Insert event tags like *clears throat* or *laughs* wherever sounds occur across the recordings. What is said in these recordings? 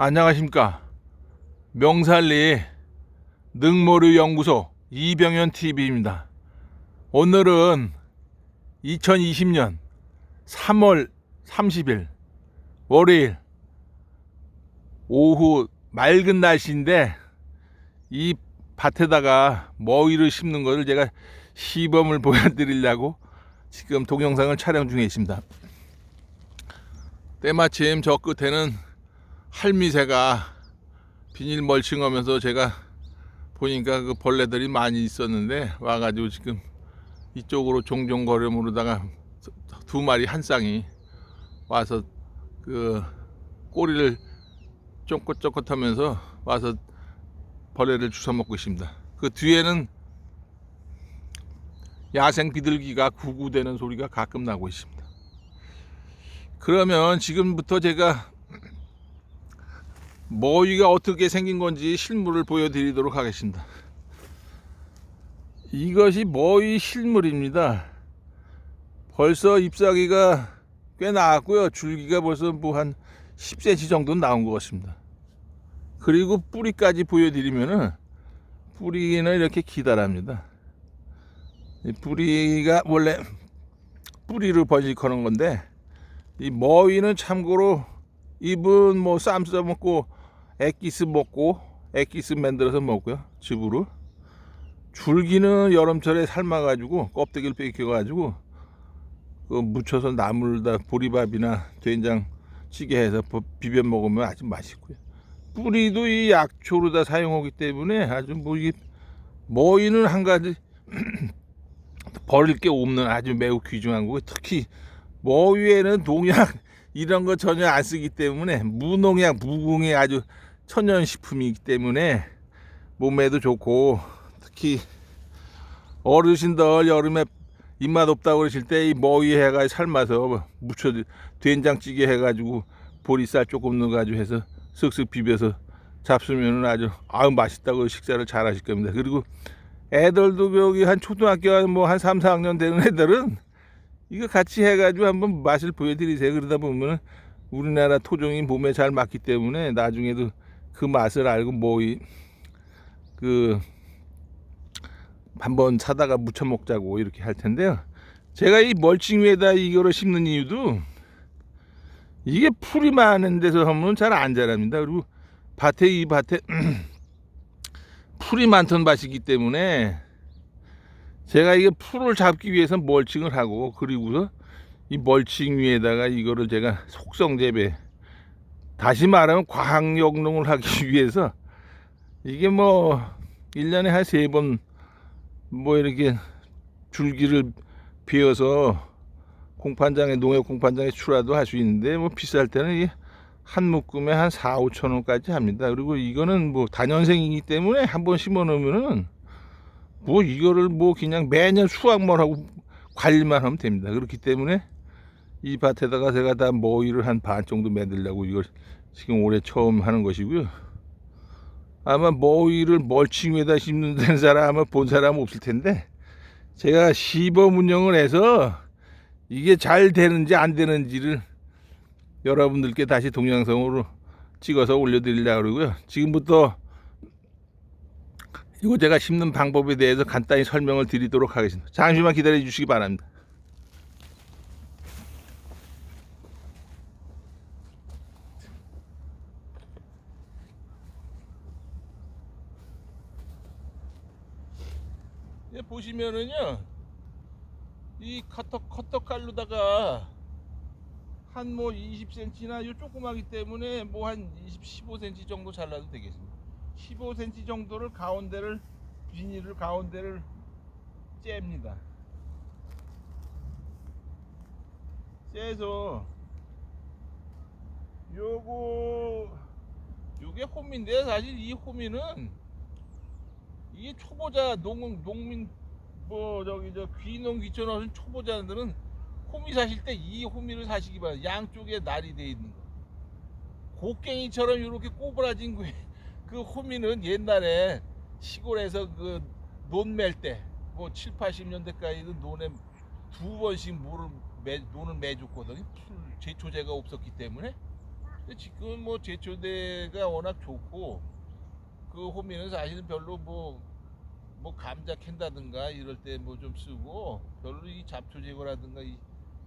안녕하십니까 명살리 능모류 연구소 이병현 TV입니다. 오늘은 2020년 3월 30일 월요일 오후 맑은 날씨인데 이 밭에다가 머위를 심는 것을 제가 시범을 *laughs* 보여드리려고 지금 동영상을 촬영 중에 있습니다. 때마침 저 끝에는 할미새가 비닐 멀칭하면서 제가 보니까 그 벌레들이 많이 있었는데 와가지고 지금 이쪽으로 종종 거려무르다가 두 마리 한 쌍이 와서 그 꼬리를 쫑긋쫑긋하면서 와서 벌레를 주워 먹고 있습니다. 그 뒤에는 야생 비둘기가 구구대는 소리가 가끔 나고 있습니다. 그러면 지금부터 제가 머위가 어떻게 생긴 건지 실물을 보여드리도록 하겠습니다. 이것이 머위 실물입니다. 벌써 잎사귀가 꽤 나왔고요. 줄기가 벌써 뭐 한 10cm 정도 나온 것 같습니다. 그리고 뿌리까지 보여드리면은 뿌리는 이렇게 기다랍니다. 이 뿌리가 원래 뿌리로 번식하는 건데 이 머위는 참고로 잎은 뭐쌈싸 먹고 액기스 먹고 액기스 만들어서 먹고요 즙으로. 줄기는 여름철에 삶아가지고 껍데기를 벗겨가지고 그 묻혀서 나물다 보리밥이나 된장 찌개 해서 버- 비벼 먹으면 아주 맛있고요. 뿌리도 이 약초로 다 사용하기 때문에 아주 뭐 이게 머위는 한 가지 *clears throat* 버릴 게 없는 아주 매우 귀중한 거고 특히 머위에는 농약 *laughs* 이런 거 전혀 안 쓰기 때문에 무농약 무공의 아주 천연 식품이기 때문에 몸에도 좋고 특히 어르신들 여름에 입맛 없다고 그러실 때 이 머위 해가 삶아서 무쳐 된장찌개 해가지고 보리쌀 조금 넣어가지고 해서 쓱쓱 비벼서 잡수면은 아주 아우 맛있다고 식사를 잘 하실 겁니다. 그리고 애들도 여기 한 초등학교 뭐한 3, 4학년 되는 애들은 이거 같이 해가지고 한번 맛을 보여드리세요. 그러다 보면 우리나라 토종이 몸에 잘 맞기 때문에 나중에도 그 맛을 알고 뭐그 한번 사다가 무쳐 먹자고 이렇게 할 텐데요. 제가 이 멀칭 위에다 이거를 심는 이유도 이게 풀이 많은 데서 하면 잘 안 자랍니다. 그리고 밭에 이 밭에 *clears throat* 풀이 많던 밭이기 때문에 제가 이게 풀을 잡기 위해서 멀칭을 하고 그리고서 이 멀칭 위에다가 이거를 제가 속성 재배 다시 말하면 과학 영농을 하기 *laughs* 위해서 이게 뭐 1년에 한 세 번 뭐 이렇게 줄기를 베어서 공판장에 농협 공판장에 출하도 할 수 있는데 뭐 비쌀 때는 이게 한 묶음에 한 4, 5천 원까지 합니다. 그리고 이거는 뭐 단연생이기 때문에 한 번 심어 놓으면은 뭐 이거를 뭐 그냥 매년 수확만 하고 관리만 하면 됩니다. 그렇기 때문에 이 밭에다가 제가 다 모이를 한 반 정도 만들려고 이걸 지금 올해 처음 하는 것이고요. 아마 모이를 멀칭 위에다 심는 사람 아마 본 사람 없을 텐데 제가 시범 운영을 해서 이게 잘 되는지 안 되는지를 여러분들께 다시 동영상으로 찍어서 올려드리려고 그러고요. 지금부터 이거 제가 심는 방법에 대해서 간단히 설명을 드리도록 하겠습니다. 잠시만 기다려 주시기 바랍니다. 예, 보시면은요, 이 커터 커터 칼로다가 한 뭐 20cm나 요 조그마기 때문에 뭐 한 20, 15cm 정도 잘라도 되겠습니다. 15cm 정도를 가운데를 비닐을 가운데를 잽니다. 째서 요거 요게 홈인데 사실 이 홈이는 이게 초보자 농 농민 뭐 저기 저 귀농 귀촌 하신 초보자들은 호미 사실 때 이 호미를 사시기 바랍니다. 양쪽에 날이 돼 있는 거. 곡괭이처럼 이렇게 꼬부라진 그, 그 호미는 옛날에 시골에서 그 논맬 때, 뭐 7, 80년대까지도 논에 두 번씩 물을 매, 논을 매줬거든요. 풀 제초제가 없었기 때문에. 근데 지금은 뭐 제초대가 워낙 좋고 그 호미는 사실은 별로 뭐, 뭐 감자 캔다든가 이럴 때 뭐 좀 쓰고 별로 이 잡초 제거라든가 이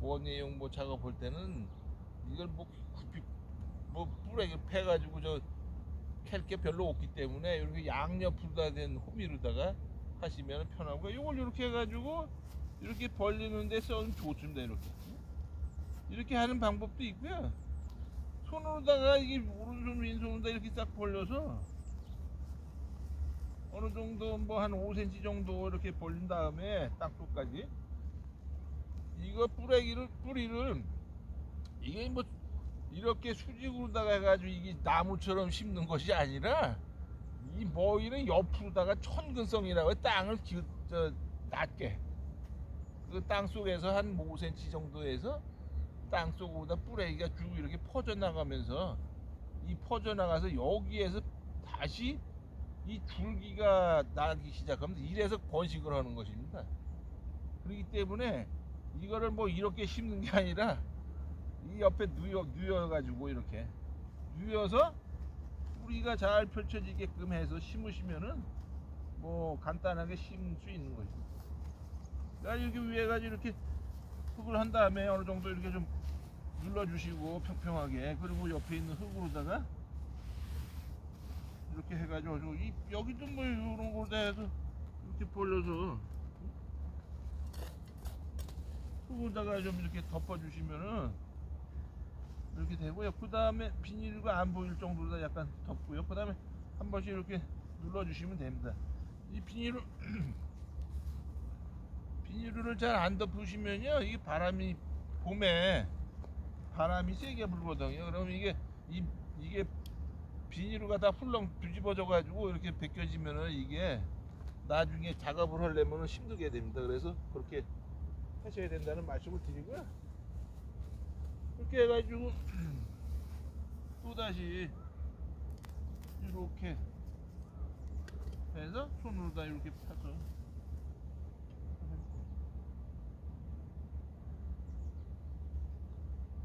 원예용 뭐 작업할 때는 이걸 뭐 굽히 뭐 뿌레기 패가지고 저 캘 게 별로 없기 때문에 이렇게 양옆으로 된 호미로다가 하시면 편하고 이걸 이렇게 해가지고 이렇게 벌리는데 써면 좋습니다 이렇게. 이렇게 하는 방법도 있고요. 손으로다가 이게 오른손 왼손으로 다 이렇게 싹 벌려서 어느 정도 뭐 한 5cm 정도 이렇게 벌린 다음에 땅속까지 이거 뿌레기를 뿌리를 이게 뭐 이렇게 수직으로다가 해가지고 이게 나무처럼 심는 것이 아니라 이 머리는 옆으로다가 천근성이라고. 땅을 기, 저, 낮게 그 땅 속에서 한 5cm 정도에서 땅 속으로다 뿌레기가 쭉 이렇게 퍼져 나가면서 이 퍼져 나가서 여기에서 다시 이 줄기가 나기 시작하면 이래서 번식을 하는 것입니다. 그렇기 때문에 이거를 뭐 이렇게 심는 게 아니라 이 옆에 누여 누여 가지고 이렇게 누여서 뿌리가 잘 펼쳐지게끔 해서 심으시면은 뭐 간단하게 심을 수 있는 거죠. 그러니까 이렇게 위에 가지고 이렇게 흙을 한 다음에 어느 정도 이렇게 좀 눌러주시고 평평하게 그리고 옆에 있는 흙으로다가 이렇게 해가지고 저 이, 여기도 뭐 이런 걸다 해서 이렇게 벌려서 흙에다가 좀 이렇게 덮어주시면은 이렇게 되고요. 그 다음에 비닐과 안 보일 정도로 다 약간 덮고요. 그 다음에 한 번씩 이렇게 눌러주시면 됩니다. 이 비닐을 *clears throat* 비닐을 잘 안 덮으시면요, 이게 바람이 봄에 바람이 세게 불거든요. 그러면 이게 이 이게 비닐가 다 훌렁 뒤집어져 가지고 이렇게 벗겨지면은 이게 나중에 작업을 하려면 힘들게 됩니다. 그래서 그렇게 하셔야 된다는 말씀을 드리고요. 그렇게 해가지고 *clears throat* 또 다시 이렇게 해서 손으로 다 이렇게 펴서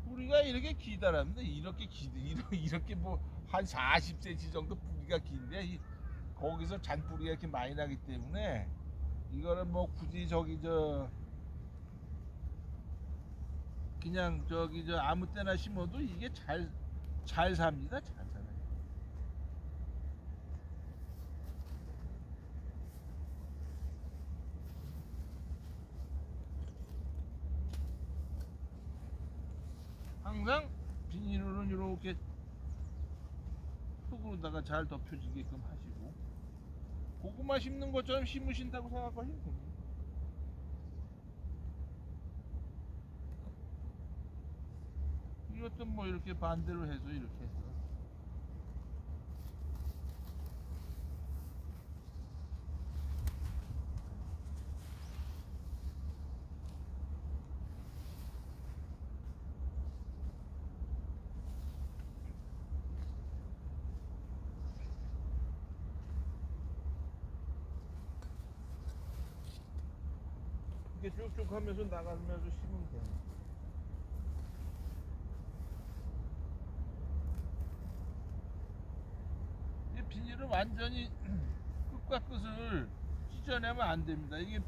뿌리가 이렇게 기다랍니다. 이렇게 기 *laughs* 이렇게 뭐 한 40cm 정도 뿌리가 긴데 이, 거기서 잔뿌리가 이렇게 많이 나기 때문에 이거는 뭐 굳이 저기 저 그냥 저기 저 아무 때나 심어도 이게 잘 잘 삽니다. 잘 살아요. 항상 비닐로는 이렇게 흙으로다가 잘 덮여지게끔 하시고 고구마 심는 것처럼 심으신다고 생각하시면 됩니다. 이것도 뭐 이렇게 반대로 해서 이렇게 해서 이렇게 쭉쭉 하면서 나가면서 심으면 돼요. 이 비닐을 완전히 *clears throat* 끝과 끝을 찢어내면 안 됩니다. 이게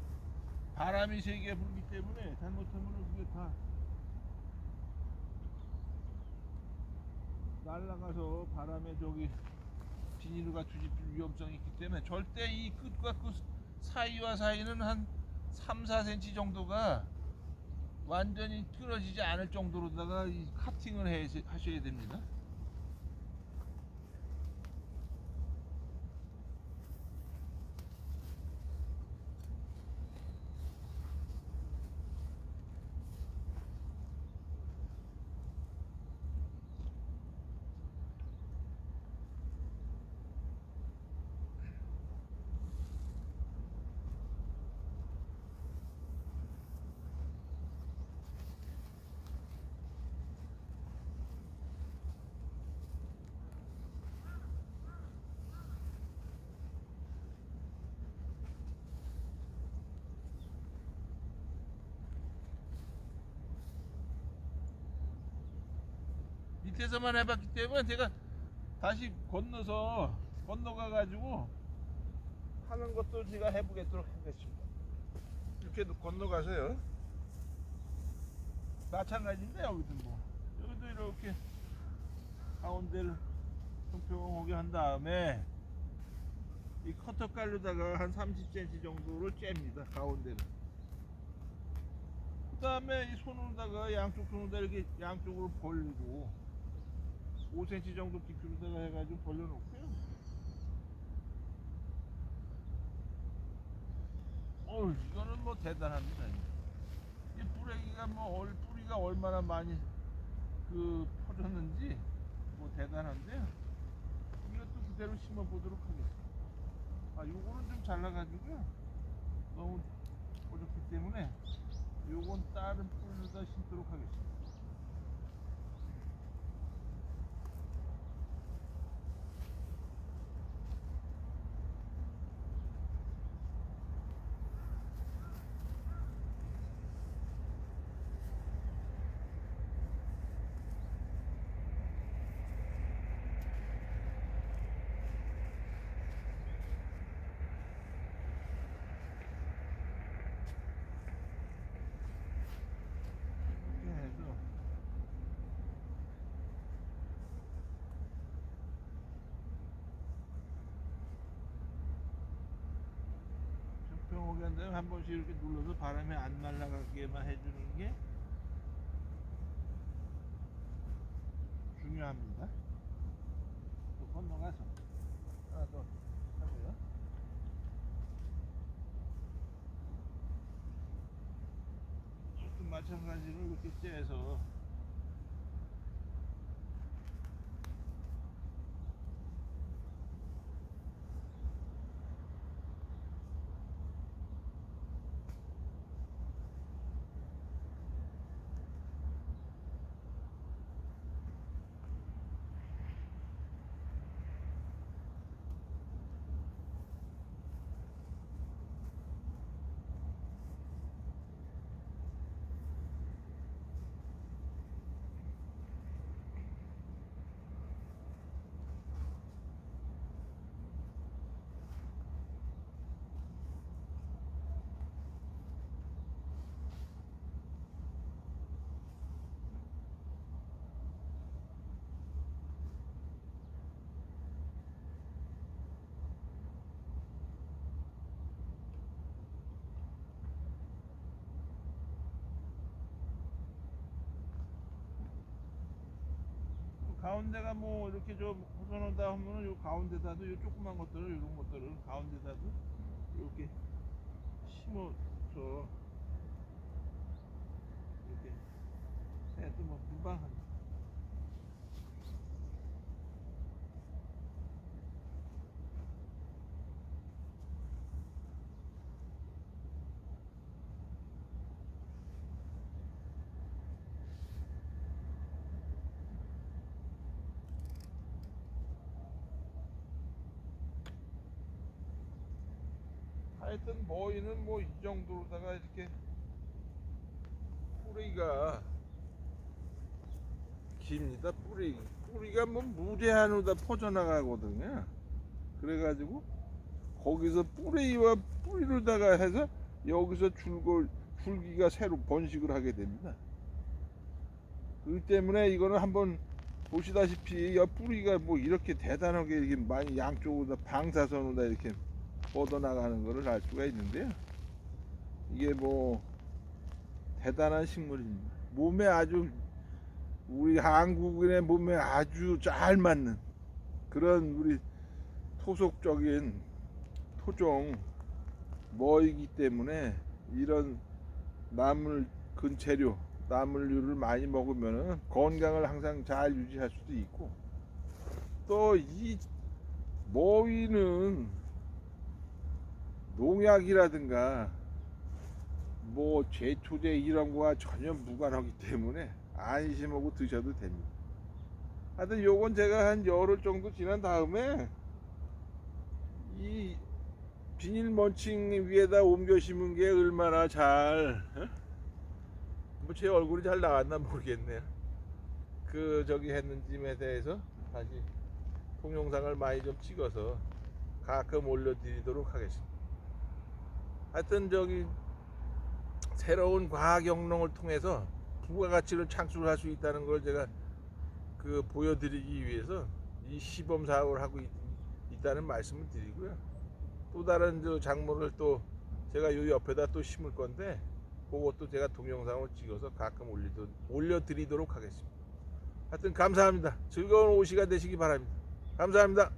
바람이 세게 불기 때문에 잘못하면 그게 다 날아가서 바람에 저기 비닐과 뒤집힐 위험성이 있기 때문에 절대 이 끝과 끝 사이와 사이는 한 3, 4cm 정도가 완전히 끊어지지 않을 정도로다가 이 카팅을 해, 하셔야 됩니다. 밑에서만 해봤기 때문에 제가 다시 건너서 건너가 가지고 하는 것도 제가 해보겠도록 하겠습니다. 이렇게 건너가서요. 마찬가지인데 여기도 뭐 여기도 이렇게 가운데를 평평하게 한 다음에 이 커터칼로다가 한 30cm 정도를 잽니다 가운데를 그 다음에 이 손으로다가 양쪽 손으로다 이렇게 양쪽으로 벌리고 5cm 정도 깊이로다가 해가지고 벌려놓고요. 어우 이거는 뭐 대단합니다. 이 뿌레기가 뭐 얼, 뿌리가 얼마나 많이 그 퍼졌는지 뭐 대단한데요. 이것도 그대로 심어 보도록 하겠습니다. 아 요거는 좀 잘라가지고요. 너무 어렵기 때문에 요건 다른 뿌리로다 심도록 하겠습니다 이렇게 해서 한 다음에 한 번씩 이렇게 눌러서 바람이 안 날아가게만 해주는 게 중요합니다. 또 건너가서 하나 더 하고요. 마찬가지로 이렇게 째서 가운데가 뭐 이렇게 좀 벗어난다 하면은 요 가운데다도 요 조그만 것들을 이런 것들을 가운데다도 이렇게 심어서 이렇게 해도 뭐 무방합 하여튼 모이는 뭐 이 정도로다가 이렇게 뿌리가 깁니다. 뿌리. 뿌리가 뭐 무제한으로 다 퍼져나가거든요. 그래가지고 거기서 뿌리와 뿌리로다가 해서 여기서 줄골 줄기가 새로 번식을 하게 됩니다. 그렇기 때문에 이거는 한번 보시다시피 이 뿌리가 뭐 이렇게 대단하게 이렇게 많이 양쪽으로 다 방사선으로 다 이렇게 뻗어나가는 것을 알 수가 있는데요. 이게 뭐 대단한 식물입니다. 몸에 아주 우리 한국인의 몸에 아주 잘 맞는 그런 우리 토속적인 토종 뭐이기 때문에 이런 나물 근체료 나물류를 많이 먹으면 건강을 항상 잘 유지할 수도 있고 또이 모이는 농약이라든가 뭐 제초제 이런 거와 전혀 무관하기 때문에 안심하고 드셔도 됩니다. 하여튼 요건 제가 한 열흘 정도 지난 다음에 이 비닐 먼칭 위에다 옮겨 심은 게 얼마나 잘, 뭐 제 얼굴이 잘 나왔나 모르겠네요. 그 저기 했는지에 대해서 다시 동영상을 많이 좀 찍어서 가끔 올려드리도록 하겠습니다. 하여튼 저기 새로운 과학 영농을 통해서 부가가치를 창출할 수 있다는 걸 제가 그 보여드리기 위해서 이 시범 사업을 하고 있, 있다는 말씀을 드리고요. 또 다른 저 작물을 또 제가 요 옆에다 또 심을 건데 그것도 제가 동영상을 찍어서 가끔 올리도, 올려드리도록 하겠습니다. 하여튼 감사합니다. 즐거운 오시가 되시기 바랍니다. 감사합니다.